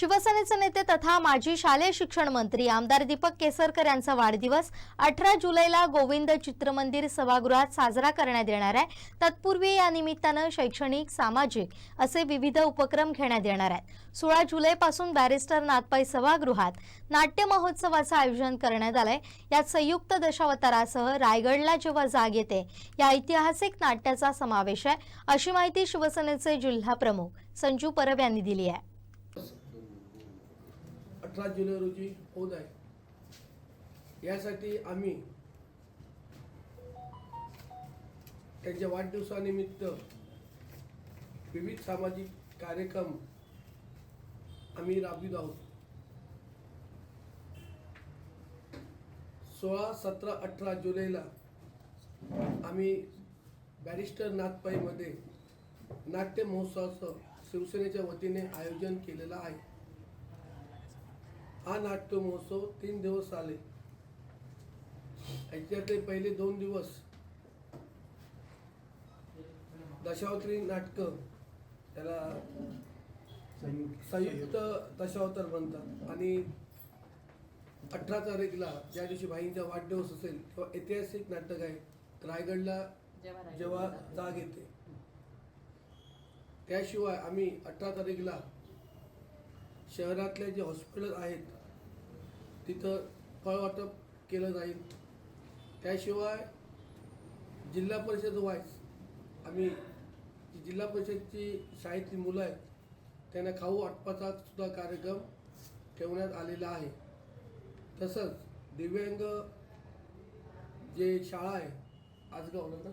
शिवसेनेचे नेते तथा माजी शालेय शिक्षण मंत्री आमदार दीपक केसरकर यांचा वाढदिवस अठरा जुलैला गोविंद चित्रमंदिर सभागृहात साजरा करण्यात येणार आहे. तत्पूर्वी या निमित्तानं शैक्षणिक सामाजिक असे विविध उपक्रम घेण्यात येणार आहेत. सोळा जुलैपासून बॅरिस्टर नाथपाई सभागृहात नाट्य महोत्सवाचं आयोजन करण्यात आलंय. यात संयुक्त दशावतारासह रायगडला जेव्हा जाग येते या ऐतिहासिक नाट्याचा समावेश आहे. अशी माहिती शिवसेनेचे जिल्हा प्रमुख संजू परब यांनी दिली आहे. अठरा जुलै रोजी होत आहे. यासाठी आम्ही त्यांच्या वाढदिवसानिमित्त विविध सामाजिक कार्यक्रम आम्ही राबवित आहोत. सोळा सतरा अठरा जुलैला आम्ही बॅरिस्टर नाथपाईमध्ये नाट्य महोत्सवाचं शिवसेनेच्या वतीने आयोजन केलेलं आहे. हा नाट्य महोत्सव तीन दिवस आले. याच्यातले पहिले दोन दिवस दशावतरी नाटक त्याला संयुक्त दशावतार म्हणतात आणि अठरा तारीखला ज्या दिवशी भाईंचा वाढदिवस असेल तेव्हा ऐतिहासिक नाटक आहे रायगडला जेव्हा जाग येते. त्याशिवाय आम्ही अठरा तारीखला शहरातले जे हॉस्पिटल आहेत तिथं फळ वाटप केलं जाईल. त्याशिवाय जिल्हा परिषद वाईज आम्ही जिल्हा परिषदची शाळेतली मुलं आहेत त्यांना खाऊ वाटपाचा सुद्धा कार्यक्रम ठेवण्यात आलेला आहे. तसंच दिव्यांग जे शाळा आहे आजगावला ना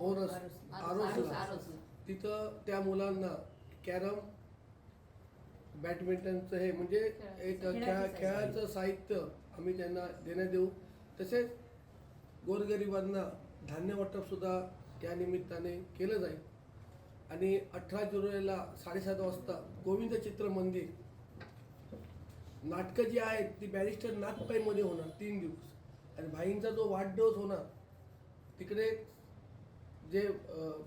ओरस. आरोसला. तिथं त्या मुलांना कॅरम बॅडमिंटनचं हे म्हणजे एक खेळा खेळाचं साहित्य आम्ही त्यांना देण्यात देऊ. तसेच गोरगरिबांना धान्य वाटप सुद्धा या निमित्ताने केलं जाईल. आणि अठरा जुलैला साडेसात वाजता गोविंद चित्र मंदिर. नाटकं जी आहेत ती बॅरिस्टर नाथपाईमध्ये होणार तीन दिवस. आणि भाईंचा जो वाढदिवस होणार तिकडे जे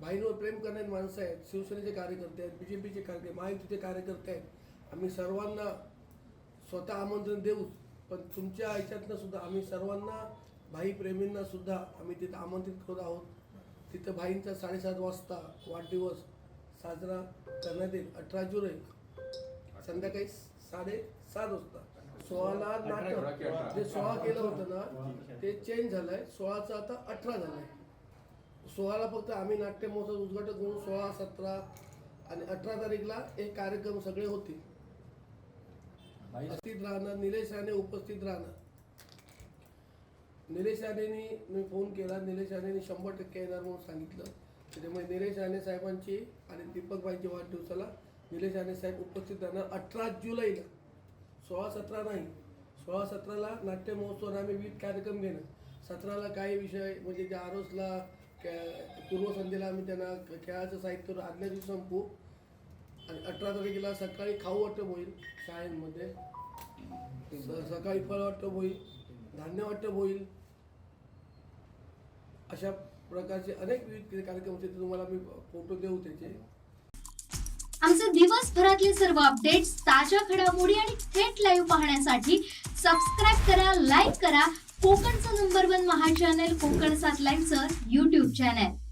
भाईंवर प्रेम करणारी माणसं आहेत शिवसेनेचे कार्यकर्ते आहेत बी जे पीचे कार्यकर्ते महायुतीचे कार्यकर्ते आहेत आम्ही सर्वांना स्वतः आमंत्रण देऊच पण तुमच्या ह्याच्यातनं सुद्धा आम्ही सर्वांना भाई प्रेमींना सुद्धा आम्ही तिथं आमंत्रित करत आहोत. तिथं भाईंचा साडेसात वाजता वाढदिवस साजरा करण्यात येईल अठरा जुलै संध्याकाळी साडेसात वाजता. सोळाला नाटक. जे सोळा केलं होतं ना ते चेंज झालंय. सोळाचं आता अठरा झालंय. सोळाला फक्त आम्ही नाट्य महोत्सव उद्घाटन करून सोळा सतरा आणि अठरा तारीखला एक कार्यक्रम सगळे होतील. उपस्थित राहणार निलेश राणे उपस्थित राहणार निलेश राणेंनी मी फोन केला निलेश राणेंनी शंभर टक्के येणार म्हणून सांगितलं. त्याच्यामुळे निलेश राणे साहेबांची आणि दीपकबाईंच्या वाढदिवसाला निलेश राणे साहेब उपस्थित राहणार अठरा जुलैला. सोळा सतरा नाही सोळा सतराला नाट्य महोत्सवाला आम्ही विविध कार्यक्रम घेणार. सतराला काही विषय म्हणजे ज्या आरोसला पूर्वसंध्येला आम्ही त्यांना खेळाचं साहित्य आदल्या दिवशी संपू. आणि अठरा तारखेला सकाळी खाऊ वाटप होईल शाळेमध्ये. स- सकाळी फळ वाटप होईल धान्य वाटप होईल. अशा प्रकारचे अनेक विविध कार्यक्रम होते ते तुम्हाला मी फोटो देऊ त्याचे. आमचे दिवसभरातले सर्व अपडेट्स ताज्या घडामोडी आणि थेट लाईव्ह पाहण्यासाठी सबस्क्राईब करा लाईक करा. कोकणचं नंबर वन महा चॅनल कोकण सात लाईनचं युट्यूब चॅनल